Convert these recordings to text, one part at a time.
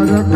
Oh,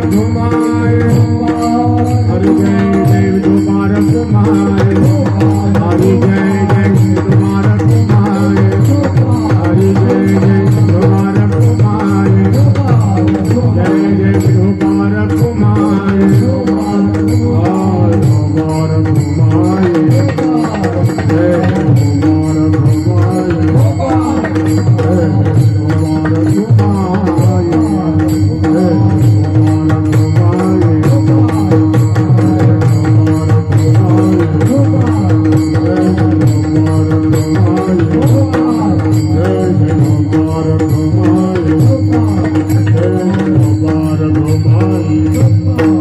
come on. Música